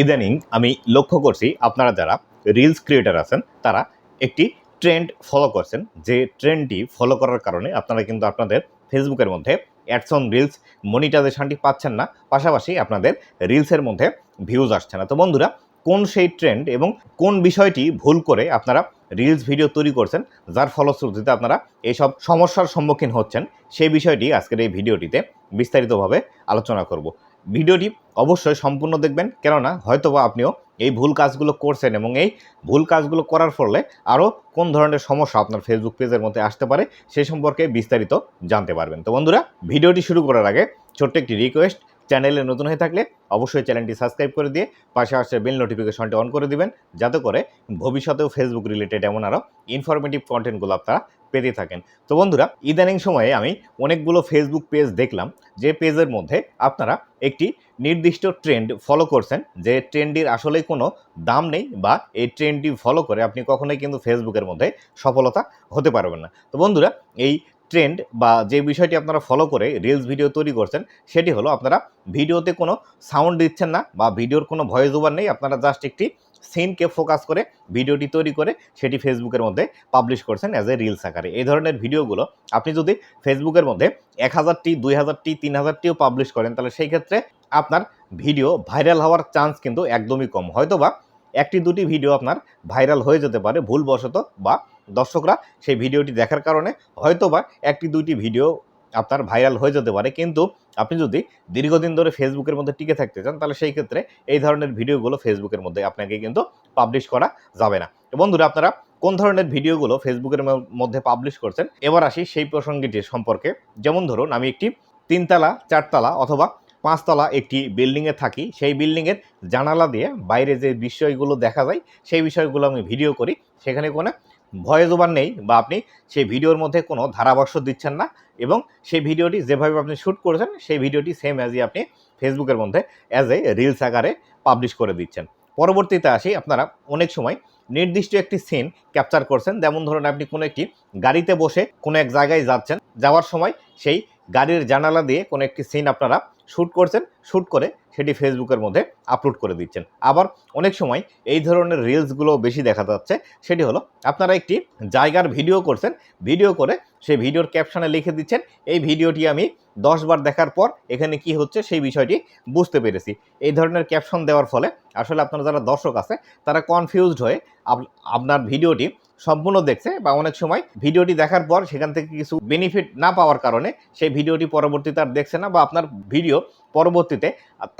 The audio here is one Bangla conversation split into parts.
ইদানিং আমি লক্ষ্য করছি আপনারা যারা রিলস ক্রিয়েটার আছেন, তারা একটি ট্রেন্ড ফলো করছেন। যে ট্রেন্ডটি ফলো করার কারণে আপনারা কিন্তু আপনাদের ফেসবুকের মধ্যে অ্যাডস অন রিলস মনিটাইজেশনটি পাচ্ছেন না। পাশাপাশি আপনাদের রিলসের মধ্যে ভিউজ আসছে না। তো বন্ধুরা, কোন সেই ট্রেন্ড এবং কোন বিষয়টি ভুল করে আপনারা রিলস ভিডিও তৈরি করছেন, যার ফলশ্রুতিতে আপনারা এইসব সমস্যার সম্মুখীন হচ্ছেন, সেই বিষয়টি আজকের এই ভিডিওটিতে বিস্তারিতভাবে আলোচনা করব। ভিডিওটি অবশ্যই সম্পূর্ণ দেখবেন। কেননা হয়তোবা আপনিও এই ভুল কাজগুলো করছেন এবং এই ভুল কাজগুলো করার ফলে আরও কোন ধরনের সমস্যা আপনার ফেসবুক পেজের মধ্যে আসতে পারে সেই সম্পর্কে বিস্তারিত জানতে পারবেন। তো বন্ধুরা, ভিডিওটি শুরু করার আগে ছোট্ট একটি রিকোয়েস্ট চ্যানেলে নতুন হয়ে থাকলে অবশ্যই চ্যানেলটি সাবস্ক্রাইব করে দিয়ে পাশে আসে বেল নোটিফিকেশনটি অন করে দিবেন। যাতে করে ভবিষ্যতেও ফেসবুক রিলেটেড এমন আরও ইনফরমেটিভ কন্টেন্টগুলো আপনারা পেতে থাকেন। তো বন্ধুরা, ইদানিং সময়ে আমি অনেকগুলো ফেসবুক পেজ দেখলাম, যে পেজের মধ্যে আপনারা একটি নির্দিষ্ট ট্রেন্ড ফলো করছেন, যে ট্রেন্ডটির আসলে কোনো দাম নেই বা এই ট্রেন্ডটি ফলো করে আপনি কখনোই কিন্তু ফেসবুকের মধ্যে সফলতা হতে পারবেন না। তো বন্ধুরা, এই ট্রেন্ড বা যে বিষয়টি আপনারা ফলো করে রিলস ভিডিও তৈরি করছেন, সেটি হলো আপনারা ভিডিওতে কোনো সাউন্ড দিচ্ছেন না বা ভিডিওর কোনো ভয়েস ওভার নেই, আপনারা জাস্ট একটি সিনকে ফোকাস করে ভিডিওটি তৈরি করে সেটি ফেসবুকের মধ্যে পাবলিশ করছেন অ্যাজ এ রিলস আকারে। এই ধরনের ভিডিওগুলো আপনি যদি ফেসবুকের মধ্যে এক হাজারটি, দুই হাজারটি, তিন হাজারটিও পাবলিশ করেন, তাহলে সেই ক্ষেত্রে আপনার ভিডিও ভাইরাল হওয়ার চান্স কিন্তু একদমই কম। হয়তোবা একটি, দুটি ভিডিও আপনার ভাইরাল হয়ে যেতে পারে ভুলবশত বা দর্শকরা সেই ভিডিওটি দেখার কারণে হয়তোবা একটি দুইটি ভিডিও আপনার ভাইরাল হয়ে যেতে পারে। কিন্তু আপনি যদি দীর্ঘদিন ধরে ফেসবুকের মধ্যে টিকে থাকতে চান, তাহলে সেই ক্ষেত্রে এই ধরনের ভিডিওগুলো ফেসবুকের মধ্যে আপনাকে কিন্তু পাবলিশ করা যাবে না। বন্ধুরা, আপনারা কোন ধরনের ভিডিওগুলো ফেসবুকের মধ্যে পাবলিশ করছেন? এবার আসি সেই প্রসঙ্গটি সম্পর্কে। যেমন ধরুন, আমি একটি তিনতলা, চারতলা অথবা পাঁচতলা একটি বিল্ডিংয়ে থাকি। সেই বিল্ডিংয়ের জানালা দিয়ে বাইরে যে বিষয়গুলো দেখা যায়, সেই বিষয়গুলো আমি ভিডিও করি। সেখানে কোনো ভয়েস ওভার নেই বা আপনি সেই ভিডিওর মধ্যে কোনো ধারাভাষ্য দিচ্ছেন না এবং সেই ভিডিওটি যেভাবে আপনি শ্যুট করেছেন, সেই ভিডিওটি সেম অ্যাজই আপনি ফেসবুকের মধ্যে অ্যাজ এ রিলস আকারে পাবলিশ করে দিচ্ছেন। পরবর্তীতে আসি, আপনারা অনেক সময় নির্দিষ্ট একটি সিন ক্যাপচার করছেন, যেমন ধরুন আপনি কোনো একটি গাড়িতে বসে কোনো এক জায়গায় যাচ্ছেন, যাওয়ার সময় সেই গাড়ির জানালা দিয়ে কোনো একটি সিন আপনারা শ্যুট করছেন শ্যুট করে সেটি ফেসবুকের মধ্যে আপলোড করে দিচ্ছেন। আবার অনেক সময় এই ধরনের রিলসগুলো বেশি দেখা যাচ্ছে, সেটি হলো আপনারা একটি জায়গার ভিডিও করছেন ভিডিও করে সেই ভিডিওর ক্যাপশনে লিখে দিচ্ছেন, এই ভিডিওটি আমি দশ বার দেখার পর এখানে কি হচ্ছে সেই বিষয়টি বুঝতে পেরেছি। এই ধরনের ক্যাপশন দেওয়ার ফলে আসলে আপনারা যারা দর্শক আছে, তারা কনফিউজড হয়ে আপনার ভিডিওটি সম্পূর্ণ দেখছে বা অনেক সময় ভিডিওটি দেখার পর সেখান থেকে কিছু বেনিফিট না পাওয়ার কারণে সেই ভিডিওটি পরবর্তীতে আর দেখছে না বা আপনার ভিডিও পরবর্তীতে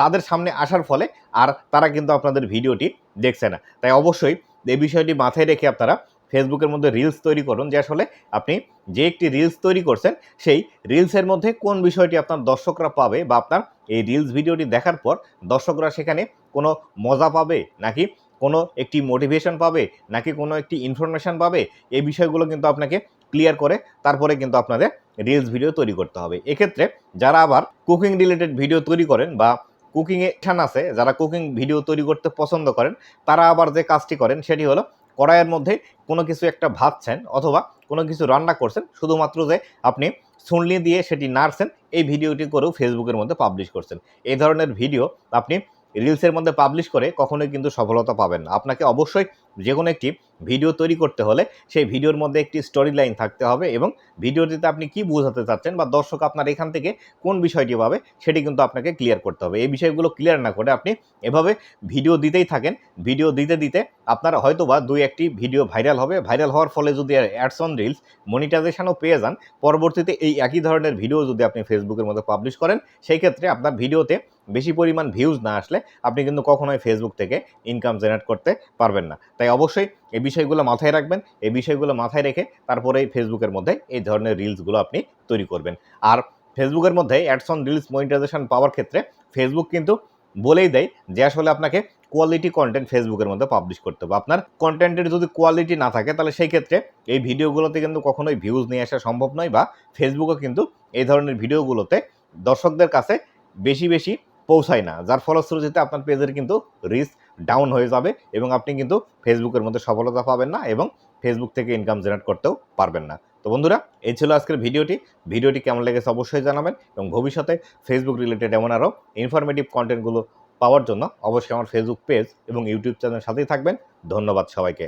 তাদের সামনে আসার ফলে আর তারা কিন্তু আপনাদের ভিডিওটি দেখছে না। তাই অবশ্যই এই বিষয়টি মাথায় রেখে আপনারা ফেসবুকের মধ্যে রিলস তৈরি করুন, যে আসলে আপনি যে একটি রিলস তৈরি করছেন, সেই রিলসের মধ্যে কোন বিষয়টি আপনার দর্শকরা পাবে বা আপনার এই রিলস ভিডিওটি দেখার পর দর্শকরা সেখানে কোনো মজা পাবে নাকি কোনো একটি মোটিভেশন পাবে নাকি কোনো একটি ইনফরমেশন পাবে? এই বিষয়গুলো কিন্তু আপনাকে ক্লিয়ার করে তারপরে কিন্তু আপনাদের রিলস ভিডিও তৈরি করতে হবে। এক্ষেত্রে যারা আবার কুকিং রিলেটেড ভিডিও তৈরি করেন বা কুকিংয়ে ঠান আছে, যারা কুকিং ভিডিও তৈরি করতে পছন্দ করেন, তারা আবার যে কাজটি করেন সেটি হলো কড়াইয়ের মধ্যে কোনো কিছু একটা ভাজছেন অথবা কোনো কিছু রান্না করছেন, শুধুমাত্র যে আপনি শুনলি দিয়ে সেটি নাড়ছেন, এই ভিডিওটি করেও ফেসবুকের মধ্যে পাবলিশ করছেন। এই ধরনের ভিডিও আপনি রিলসের মধ্যে পাবলিশ করে কখনোই কিন্তু সফলতা পাবেন না। আপনাকে অবশ্যই যে কোনো একটি ভিডিও তৈরি করতে হলে সেই ভিডিওর মধ্যে একটি স্টোরি লাইন থাকতে হবে এবং ভিডিওটিতে আপনি কি বোঝাতে চাচ্ছেন বা দর্শক আপনার এখান থেকে কোন বিষয়টি পাবে সেটি কিন্তু আপনাকে ক্লিয়ার করতে হবে। এই বিষয়গুলো ক্লিয়ার না করে আপনি এভাবে ভিডিও দিতেই থাকেন। ভিডিও দিতে দিতে আপনার হয়তো বা দুই একটি ভিডিও ভাইরাল হবে। ভাইরাল হওয়ার ফলে যদি অ্যাডস অন রিলস মনিটাইজেশনও পেয়ে যান, পরবর্তীতে এই একই ধরনের ভিডিও যদি আপনি ফেসবুকের মধ্যে পাবলিশ করেন, সেই ক্ষেত্রে আপনার ভিডিওতে বেশি পরিমাণ ভিউজ না আসলে আপনি কিন্তু কখনোই ফেসবুক থেকে ইনকাম জেনারেট করতে পারবেন না। তাই অবশ্যই এই বিষয়গুলো মাথায় রাখবেন, এই বিষয়গুলো মাথায় রেখে তারপরেই ফেসবুকের মধ্যে এই ধরনের রিলসগুলো আপনি তৈরি করবেন। আর ফেসবুকের মধ্যে অ্যাডস অন রিলস মনিটাইজেশন পাওয়ার ক্ষেত্রে ফেসবুক কিন্তু বলেই দেয় যে আসলে আপনাকে কোয়ালিটি কন্টেন্ট ফেসবুকের মধ্যে পাবলিশ করতে হবে। আপনার কন্টেন্টের যদি কোয়ালিটি না থাকে তাহলে সেই ক্ষেত্রে এই ভিডিওগুলোতে কিন্তু কখনোই ভিউজ নিয়ে আসা সম্ভব নয় বা ফেসবুকও কিন্তু এই ধরনের ভিডিওগুলোতে দর্শকদের কাছে বেশি বেশি পৌঁছায় না। যার ফলশ্রুতিতে আপনার পেজের কিন্তু রিচ ডাউন হয়ে যাবে এবং আপনি কিন্তু ফেসবুকের মধ্যে সফলতা পাবেন না এবং ফেসবুক থেকে ইনকাম জেনারেট করতেও পারবেন না। তো বন্ধুরা, এই ছিল আজকের ভিডিওটি। ভিডিওটি কেমন লেগেছে অবশ্যই জানাবেন এবং ভবিষ্যতে ফেসবুক রিলেটেড এমন আরও ইনফরমেটিভ কন্টেন্টগুলো পাওয়ার জন্য অবশ্যই আমার ফেসবুক পেজ এবং ইউটিউব চ্যানেলের সাথেই থাকবেন। ধন্যবাদ সবাইকে।